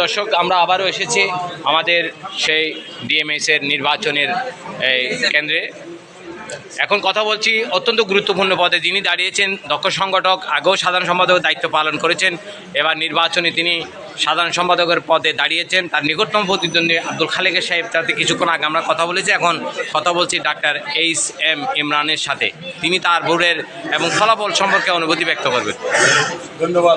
দর্শক আমরা আবারও এসেছি আমাদের সেই ডিএমএস এর নির্বাচনের এই, কেন্দ্রে। এখন কথা বলছি অত্যন্ত গুরুত্বপূর্ণ পদে। যিনি দাঁড়িয়েছেন দক্ষ সংগঠক আগেও সাধারণ সম্পাদকের দায়িত্ব পালন করেছেন এবার নির্বাচনে তিনি সাধারণ সম্পাদকের পদে দাঁড়িয়েছেন। তার নিকটতম প্রতিদ্বন্দ্বী আব্দুল খালেকের সাহেব তাতে কিছুক্ষণ আগে আমরা কথা বলেছি এখন কথা বলছি ডাক্তার এইচ এম ইমরানের সাথে। তিনি তার ভোটের এবং ফলাফল সম্পর্কে অনুভূতি ব্যক্ত করবেন। ধন্যবাদ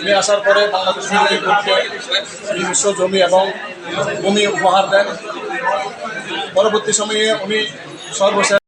উনি আসার পরে বাংলাদেশ নিজস্ব জমি এবং ভূমি উপহার দেন। পরবর্তী সময়ে উনি সর্বশেষ